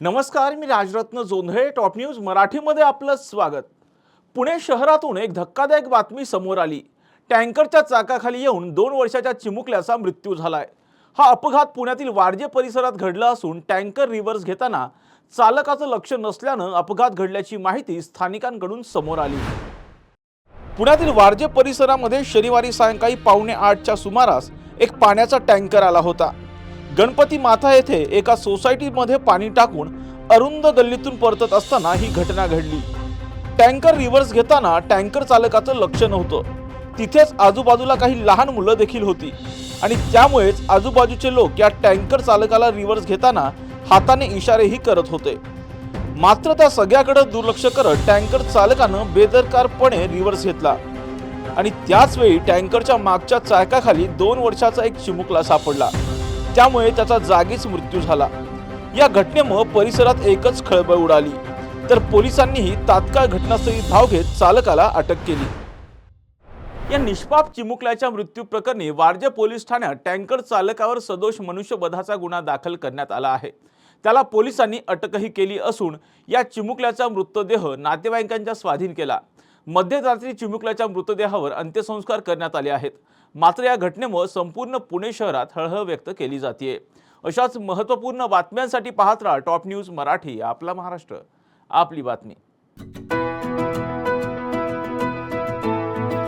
नमस्कार मी Rajratna Jondhale top news मराठीमध्ये आपलं स्वागत. पुणे शहरातून एक धक्कादायक बातमी समोर आली. टँकरच्या चाकाखाली येऊन दोन वर्षाच्या चिमुकल्याचा मृत्यू झालाय. हा अपघात पुण्यातील वारजे परिसरात घडला असून टँकर रिव्हर्स घेताना चालकाचं लक्ष नसल्यानं अपघात घडल्याची माहिती स्थानिकांकडून समोर आली. पुण्यातील वारजे परिसरामध्ये शनिवारी सायंकाळी पावणे आठच्या सुमारास एक पाण्याचा टँकर आला होता. गणपती माथा येथे एका सोसायटीमध्ये पाणी टाकून अरुंद गल्लीतून परतत असताना ही घटना घडली. टँकर रिव्हर्स घेताना टँकर चालकाचं लक्ष नव्हतं. तिथेच आजूबाजूला काही लहान मुलं देखील होती. आणि त्यामुळेच आजूबाजूचे लोक या टँकर चालकाला रिव्हर्स घेताना हाताने इशारेही करत होते. मात्र त्या सगळ्याकडे दुर्लक्ष करत टँकर चालकानं बेदरकारपणे रिव्हर्स घेतला. आणि त्याच वेळी टँकरच्या मागच्या चाकाखाली दोन वर्षाचा एक चिमुकला सापडला. त्यामुळे त्याचा जागीच मृत्यू झाला. या घटनेमुळे परिसरात एकच खळबळ उडाली. तर पोलिसांनीही तात्काळ घटनास्थळी धाव घेत चालकाला अटक केली. या निष्पाप चिमुकल्याच्या मृत्यू प्रकरणी वारजे पोलीस ठाण्यात टँकर चालकावर सदोष मनुष्यवधाचा गुन्हा दाखल करण्यात आला आहे. त्याला पोलिसांनी अटकही केली असून या चिमुकल्याचा मृतदेह नातेवाईकांच्या स्वाधीन केला. मध्यरात्री चिमुकल्याच्या मृतदेहावर अंत्यसंस्कार करण्यात आले आहेत. मात्र या घटनेमुळे संपूर्ण पुणे शहरात हळहळ व्यक्त केली जाते अशाच महत्त्वपूर्ण बातम्यांसाठी पाहत राहा टॉप न्यूज मराठी आपला महाराष्ट्र. आपली बातमी.